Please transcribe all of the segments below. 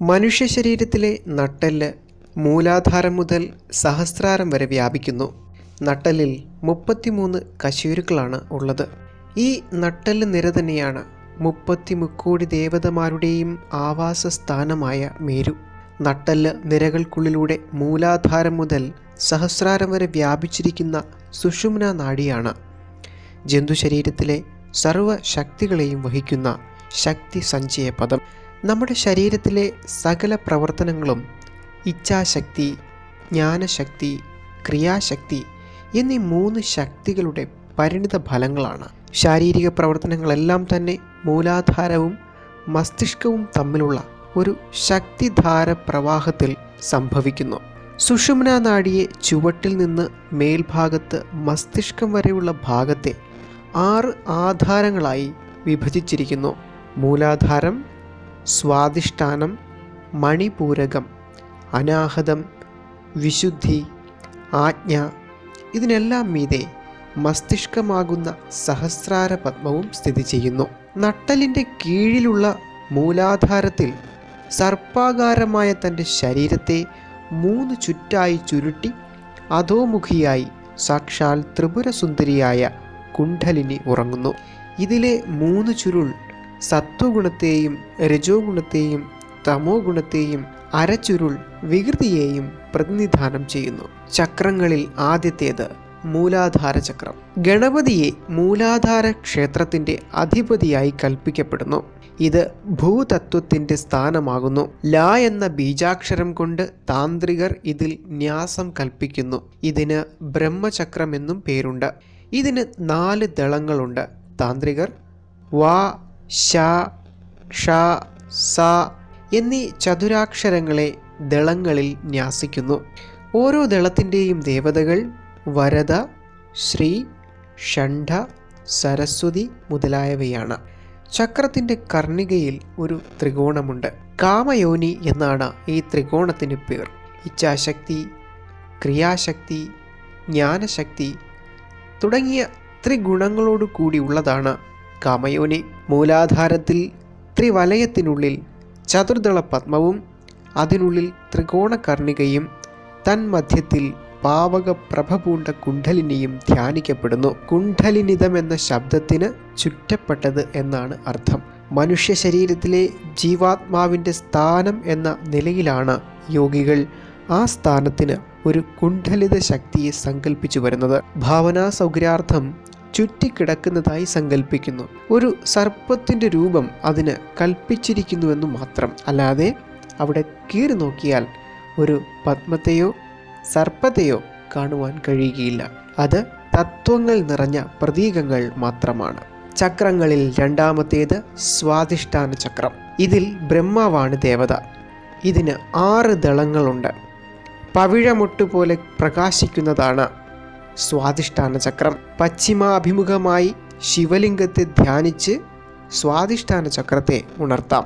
മനുഷ്യ ശരീരത്തിലെ നട്ടെല്ല് മൂലാധാരം മുതൽ സഹസ്രാരം വരെ വ്യാപിക്കുന്നു. നട്ടെല്ലിൽ മുപ്പത്തിമൂന്ന് കശേരുക്കളാണ് ഉള്ളത്. ഈ നട്ടെല്ല് നിര തന്നെയാണ് മുപ്പത്തി മുക്കോടി ദേവതമാരുടെയും ആവാസ സ്ഥാനമായ മേരു. നട്ടെല്ല് നിരകൾക്കുള്ളിലൂടെ മൂലാധാരം മുതൽ സഹസ്രാരം വരെ വ്യാപിച്ചിരിക്കുന്ന സുഷുമ്ന നാഡിയാണ് ജന്തുശരീരത്തിലെ സർവ ശക്തികളെയും വഹിക്കുന്ന ശക്തി സഞ്ചയ പദം നമ്മുടെ ശരീരത്തിലെ സകല പ്രവർത്തനങ്ങളും ഇച്ഛാശക്തി ജ്ഞാനശക്തി ക്രിയാശക്തി എന്നീ മൂന്ന് ശക്തികളുടെ പരിണിത ഫലങ്ങളാണ്. ശാരീരിക പ്രവർത്തനങ്ങളെല്ലാം തന്നെ മൂലാധാരവും മസ്തിഷ്കവും തമ്മിലുള്ള ഒരു ശക്തിധാര പ്രവാഹത്തിൽ സംഭവിക്കുന്നു. സുഷുമ്ന നാഡിയെ ചുവട്ടിൽ നിന്ന് മേൽഭാഗത്ത് മസ്തിഷ്കം വരെയുള്ള ഭാഗത്തെ ആറ് ആധാരങ്ങളായി വിഭജിച്ചിരിക്കുന്നു. മൂലാധാരം സ്വാദിഷ്ഠാനം മണിപൂരകം അനാഹതം വിശുദ്ധി ആജ്ഞ ഇതിനെല്ലാം മീതെ മസ്തിഷ്കമാകുന്ന സഹസ്രാര പത്മവും സ്ഥിതി ചെയ്യുന്നു. നട്ടലിന്റെ കീഴിലുള്ള മൂലാധാരത്തിൽ സർപ്പാകാരമായ തന്റെ ശരീരത്തെ മൂന്ന് ചുറ്റായി ചുരുട്ടി അധോമുഖിയായി സാക്ഷാൽ ത്രിപുരസുന്ദരിയായ കുണ്ഠലിനി ഉറങ്ങുന്നു. ഇതിലെ മൂന്ന് ചുരുൾ സത്വഗുണത്തെയും രജോ ഗുണത്തെയും തമോ ഗുണത്തെയും അരച്ചുരുൾ വികൃതിയെയും പ്രതിനിധാനം ചെയ്യുന്നു. ചക്രങ്ങളിൽ ആദ്യത്തേത് മൂലാധാര ചക്രം. ഗണപതിയെ മൂലാധാര ക്ഷേത്രത്തിന്റെ അധിപതിയായി കൽപ്പിക്കപ്പെടുന്നു. ഇത് ഭൂതത്വത്തിന്റെ സ്ഥാനമാകുന്നു. ല എന്ന ബീജാക്ഷരം കൊണ്ട് താന്ത്രികർ ഇതിൽ ന്യാസം കൽപ്പിക്കുന്നു. ഇതിന് ബ്രഹ്മചക്രം എന്നും പേരുണ്ട്. ഇതിന് നാല് ദളങ്ങളുണ്ട്. താന്ത്രികർ വാ ശ ഷ സ എന്നീ ചതുരാക്ഷരങ്ങളെ ദളങ്ങളിൽ ന്യാസിക്കുന്നു. ഓരോ ദളത്തിന്റെയും ദേവതകൾ വരദ ശ്രീ ഷണ്ഠ സരസ്വതി മുതലായവയാണ്. ചക്രത്തിന്റെ കർണികയിൽ ഒരു ത്രികോണമുണ്ട്. കാമയോനി എന്നാണ് ഈ ത്രികോണത്തിന് പേർ. ഇച്ഛാശക്തി ക്രിയാശക്തി ജ്ഞാനശക്തി തുടങ്ങിയ ത്രിഗുണങ്ങളോട് കൂടിയുള്ളതാണ് കാമയോനി മൂലാധാരത്തിൽ ത്രിവലയത്തിനുള്ളിൽ ചതുർദള പത്മവും അതിനുള്ളിൽ ത്രികോണകർണികയും തന്മധ്യത്തിൽ പാവക പ്രഭപൂണ്ട പൂണ്ട കുണ്ഡലിനിയും ധ്യാനിക്കപ്പെടുന്നു. കുണ്ഠലിനിതം എന്ന ശബ്ദത്തിന് ചുറ്റപ്പെട്ടത് എന്നാണ് അർത്ഥം. മനുഷ്യ ശരീരത്തിലെ ജീവാത്മാവിന്റെ സ്ഥാനം എന്ന നിലയിലാണ് യോഗികൾ ആ സ്ഥാനത്തിന് ഒരു കുണ്ഠലിത ശക്തിയെ സങ്കല്പിച്ചു വരുന്നത്. ഭാവനാ സൗകര്യാർത്ഥം ചുറ്റിക്കിടക്കുന്നതായി സങ്കല്പിക്കുന്നു ഒരു സർപ്പത്തിന്റെ രൂപം അതിന് കൽപ്പിച്ചിരിക്കുന്നുവെന്ന് മാത്രം. അല്ലാതെ അവിടെ കീറി നോക്കിയാൽ ഒരു പത്മത്തെയോ സർപ്പത്തെയോ കാണുവാൻ കഴിയുകയില്ല. അത് തത്വങ്ങൾ നിറഞ്ഞ പ്രതീകങ്ങൾ മാത്രമാണ്. ചക്രങ്ങളിൽ രണ്ടാമത്തേത് സ്വാധിഷ്ഠാന ചക്രം. ഇതിൽ ബ്രഹ്മാവാണ് ദേവത. ഇതിന് ആറ് ദളങ്ങളുണ്ട്. പവിഴമൊട്ടുപോലെ പ്രകാശിക്കുന്നതാണ് സ്വാധിഷ്ഠാന ചക്രം. പശ്ചിമാഭിമുഖമായി ശിവലിംഗത്തെ ധ്യാനിച്ച് സ്വാധിഷ്ഠാന ചക്രത്തെ ഉണർത്താം.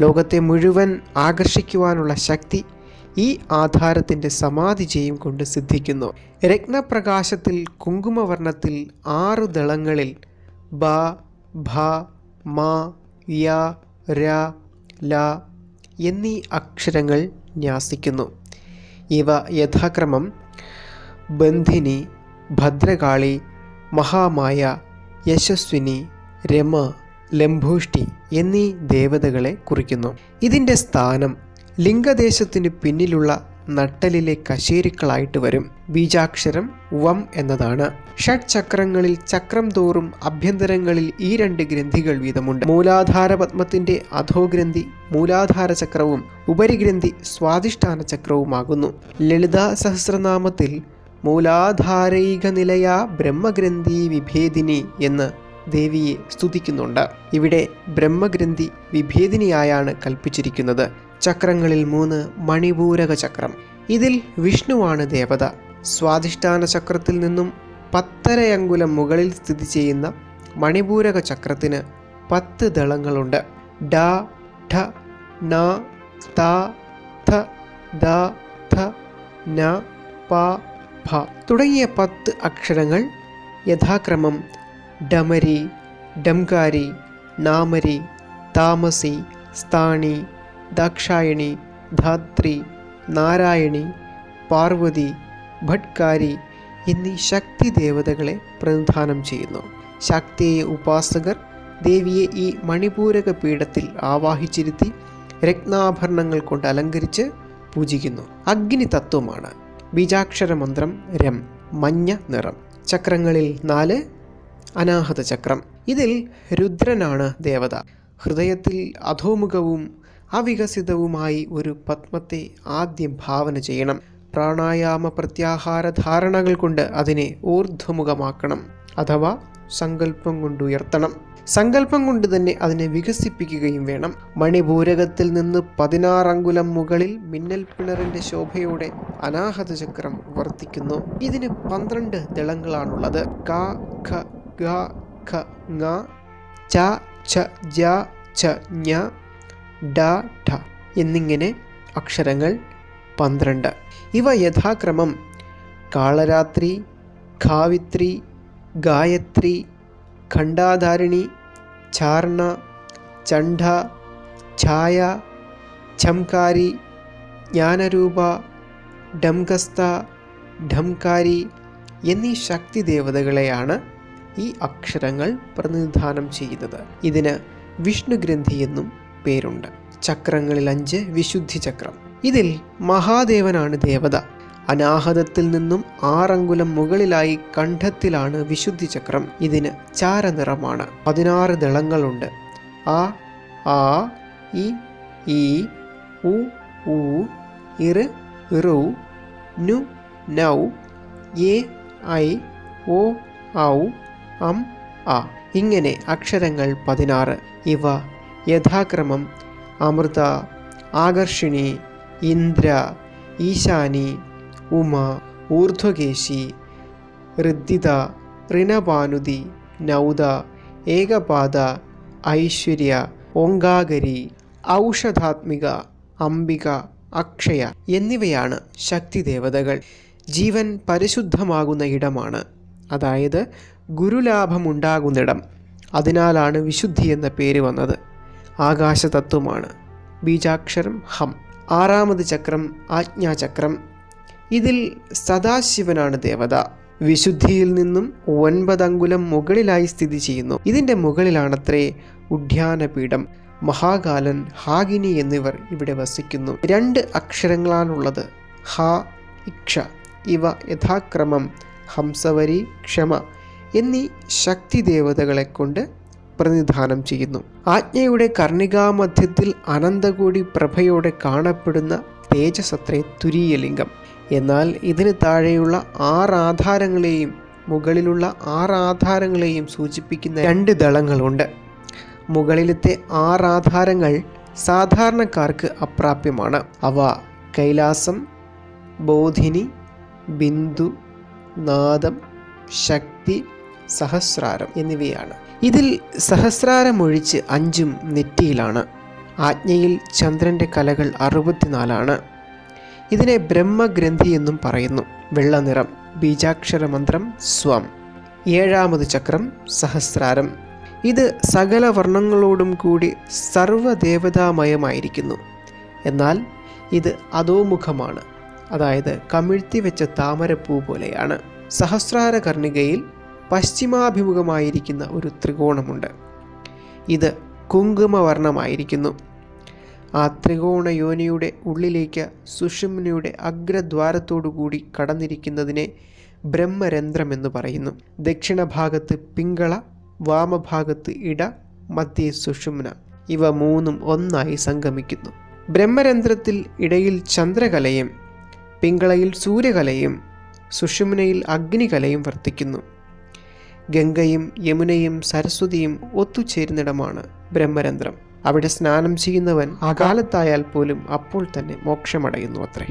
ലോകത്തെ മുഴുവൻ ആകർഷിക്കുവാനുള്ള ശക്തി ഈ ആധാരത്തിന്റെ സമാധിജയം കൊണ്ട് സിദ്ധിക്കുന്നു. രത്നപ്രകാശത്തിൽ കുങ്കുമവർണത്തിൽ ആറു ദളങ്ങളിൽ ബ ഭ മ യ ര ല എന്നീ അക്ഷരങ്ങൾ ന്യാസിക്കുന്നു. ഇവ യഥാക്രമം ബന്ധിനി ഭദ്രകാളി മഹാമായ യശസ്വിനി രമ ലംഭൂഷ്ടി എന്നീ ദേവതകളെ കുറിക്കുന്നു. ഇതിന്റെ സ്ഥാനം ലിംഗദേശത്തിന് പിന്നിലുള്ള നട്ടലിലെ കശേരുക്കളായിട്ട് വരും. ബീജാക്ഷരം വം എന്നതാണ്. ഷഡ് ചക്രങ്ങളിൽ ചക്രം തോറും അഭ്യന്തരങ്ങളിൽ ഈ രണ്ട് ഗ്രന്ഥികൾ വീതമുണ്ട്. മൂലാധാര പത്മത്തിന്റെ അധോഗ്രന്ഥി മൂലാധാര ചക്രവും ഉപരിഗ്രന്ഥി സ്വാധിഷ്ഠാന ചക്രവുമാകുന്നു ലളിതാ സഹസ്രനാമത്തിൽ മൂലാധാരൈക നിലയ ബ്രഹ്മഗ്രന്ഥി വിഭേദിനി എന്ന് ദേവിയെ സ്തുതിക്കുന്നുണ്ട്. ഇവിടെ ബ്രഹ്മഗ്രന്ഥി വിഭേദിനിയായാണ് കൽപ്പിച്ചിരിക്കുന്നത്. ചക്രങ്ങളിൽ മൂന്ന് മണിപൂരക ചക്രം. ഇതിൽ വിഷ്ണുവാണ് ദേവത. സ്വാധിഷ്ഠാന ചക്രത്തിൽ നിന്നും പത്തരയങ്കുലം മുകളിൽ സ്ഥിതി ചെയ്യുന്ന മണിപൂരക ചക്രത്തിന് പത്ത് ദളങ്ങളുണ്ട്. ഡ ഠ ന ത ഥ ദ ഥ ന പ ഭ തുടങ്ങിയ പത്ത് അക്ഷരങ്ങൾ യഥാക്രമം ഡമരി ഡംകാരി നാമരി താമസി സ്ഥാണി ദാക്ഷായണി ധാത്രി നാരായണി പാർവതി ഭട്കാരി എന്നീ ശക്തി ദേവതകളെ പ്രതിനിധാനം ചെയ്യുന്നു. ശക്തിയെ ഉപാസകർ ദേവിയെ ഈ മണിപൂരക പീഠത്തിൽ ആവാഹിച്ചിരുത്തി രത്നാഭരണങ്ങൾ കൊണ്ട് അലങ്കരിച്ച് പൂജിക്കുന്നു. അഗ്നി തത്വമാണ് ബീജാക്ഷര മന്ത്രം രം മഞ്ഞ നിറം. ചക്രങ്ങളിൽ നാല് അനാഹത ചക്രം. ഇതിൽ രുദ്രനാണ് ദേവത. ഹൃദയത്തിൽ അധോമുഖവും അവികസിതവുമായി ഒരു പത്മത്തെ ആദ്യം ഭാവന ചെയ്യണം. പ്രാണായാമ പ്രത്യാഹാര ധാരണകൾ കൊണ്ട് അതിനെ ഊർധ്വമുഖമാക്കണം. അഥവാ സങ്കല്പം കൊണ്ട് ഉയർത്തണം. സങ്കല്പം കൊണ്ട് തന്നെ അതിനെ വികസിപ്പിക്കുകയും വേണം. മണിപൂരകത്തിൽ നിന്ന് പതിനാറങ്കുലം മുകളിൽ മിന്നൽ പിണറിന്റെ ശോഭയോടെ അനാഹത ചക്രം വർത്തിക്കുന്നു. ഇതിന് പന്ത്രണ്ട് ദളങ്ങളാണുള്ളത്. ക ഖ ഗ ഖ ങ ച ഛ ജ ഛ ഞ ഡ ഠ എന്നിങ്ങനെ അക്ഷരങ്ങൾ പന്ത്രണ്ട്. ഇവ യഥാക്രമം കാളരാത്രി ഖാവിത്രി ഗായത്രി ഖണ്ഡാധാരിണി ചാർണ ചണ്ഡ ഛായ ഛംകാരി ജ്ഞാനരൂപ ഡംഗസ്ത ഢംകാരി എന്നീ ശക്തി ദേവതകളെയാണ് ഈ അക്ഷരങ്ങൾ പ്രതിനിധാനം ചെയ്യുന്നത്. ഇതിന് വിഷ്ണുഗ്രന്ഥി എന്നും പേരുണ്ട്. ചക്രങ്ങളിൽ അഞ്ച് വിശുദ്ധി ചക്രം. ഇതിൽ മഹാദേവനാണ് ദേവത. അനാഹതത്തിൽ നിന്നും ആറങ്കുലം മുകളിലായി കണ്ഠത്തിലാണ് വിശുദ്ധി ചക്രം. ഇതിന് ചാരനിറമാണ്. പതിനാറ് ദളങ്ങളുണ്ട്. ആ ആ ഇ ഈ ഉ ഊ ഇറ് ഇറു നു നൗ എ ഐ ഓ ഔ അം ആ ഇങ്ങനെ അക്ഷരങ്ങൾ പതിനാറ്. ഇവ യഥാക്രമം അമൃത ആകർഷിണി ഇന്ദ്ര ഈശാനി ഉമ ഊർധ്വകേശി ഋദ്ധിത ഋണഭാനുതി നൗദ ഏകപാദ ഐശ്വര്യ ഓങ്കാകരി ഔഷധാത്മിക അംബിക അക്ഷയ എന്നിവയാണ് ശക്തിദേവതകൾ. ജീവൻ പരിശുദ്ധമാകുന്ന ഇടമാണ്. അതായത് ഗുരുലാഭമുണ്ടാകുന്നിടം. അതിനാലാണ് വിശുദ്ധി എന്ന പേര് വന്നത്. ആകാശതത്വമാണ്. ബീജാക്ഷരം ഹം. ആറാമത് ചക്രം ആജ്ഞാചക്രം. ഇതിൽ സദാശിവനാണ് ദേവത. വിശുദ്ധിയിൽ നിന്നും ഒൻപത് അങ്കുലം മുകളിലായി സ്ഥിതി ചെയ്യുന്നു. ഇതിന്റെ മുകളിലാണത്രേ ഉദ്യാനപീഠം. മഹാകാലൻ ഹാഗിനി എന്നിവർ ഇവിടെ വസിക്കുന്നു. രണ്ട് അക്ഷരങ്ങളാണുള്ളത്. ഹ ഇക്ഷ. ഇവ യഥാക്രമം ഹംസവരി ക്ഷമ എന്നീ ശക്തി ദേവതകളെ കൊണ്ട് പ്രതിനിധാനം ചെയ്യുന്നു. ആജ്ഞയുടെ കർണികാമധ്യത്തിൽ അനന്തകൂടി പ്രഭയോടെ കാണപ്പെടുന്ന തേജസത്രേ തുരീയലിംഗം. എന്നാൽ ഇതിന് താഴെയുള്ള ആറ് ആധാരങ്ങളെയും മുകളിലുള്ള ആറ് ആധാരങ്ങളെയും സൂചിപ്പിക്കുന്ന രണ്ട് ദളങ്ങളുണ്ട്. മുകളിലത്തെ ആറ് ആധാരങ്ങൾ സാധാരണക്കാർക്ക് അപ്രാപ്യമാണ്. അവ കൈലാസം ബോധിനി ബിന്ദു നാദം ശക്തി സഹസ്രാരം എന്നിവയാണ്. ഇതിൽ സഹസ്രാരം ഒഴിച്ച് അഞ്ചും നെറ്റിയിലാണ്. ആജ്ഞയിൽ ചന്ദ്രന്റെ കലകൾ അറുപത്തിനാലാണ്. ഇതിനെ ബ്രഹ്മഗ്രന്ഥി എന്നും പറയുന്നു. വെള്ളനിറം ബീജാക്ഷര മന്ത്രം സ്വം. ഏഴാമത് ചക്രം സഹസ്രാരം. ഇത് സകല വർണങ്ങളോടും കൂടി സർവദേവതാമയമായിരിക്കുന്നു. എന്നാൽ ഇത് അധോമുഖമാണ്. അതായത് കമിഴ്ത്തി വെച്ച താമരപ്പൂ പോലെയാണ്. സഹസ്രാര കർണികയിൽ പശ്ചിമാഭിമുഖമായിരിക്കുന്ന ഒരു ത്രികോണമുണ്ട്. ഇത് കുങ്കുമവർണമായിരിക്കുന്നു. ആ ത്രികോണ യോനിയുടെ ഉള്ളിലേക്ക് സുഷുമ്നയുടെ അഗ്രദ്വാരത്തോടുകൂടി കടന്നിരിക്കുന്നതിനെ ബ്രഹ്മരന്ധ്രം എന്ന് പറയുന്നു. ദക്ഷിണഭാഗത്ത് പിങ്കള വാമഭാഗത്ത് ഇട മധ്യേ സുഷുമ്ന. ഇവ മൂന്നും ഒന്നായി സംഗമിക്കുന്നു. ബ്രഹ്മരന്ധ്രത്തിൽ ഇടയിൽ ചന്ദ്രകലയും പിങ്കളയിൽ സൂര്യകലയും സുഷുമ്നയിൽ അഗ്നികലയും വർത്തിക്കുന്നു. ഗംഗയും യമുനയും സരസ്വതിയും ഒത്തുചേരുന്നിടമാണ് ബ്രഹ്മരന്ധ്രം. അവിടെ സ്നാനം ചെയ്യുന്നവൻ അകാലത്തായാൽ പോലും അപ്പോൾ തന്നെ മോക്ഷമടയുന്നു അത്രേ.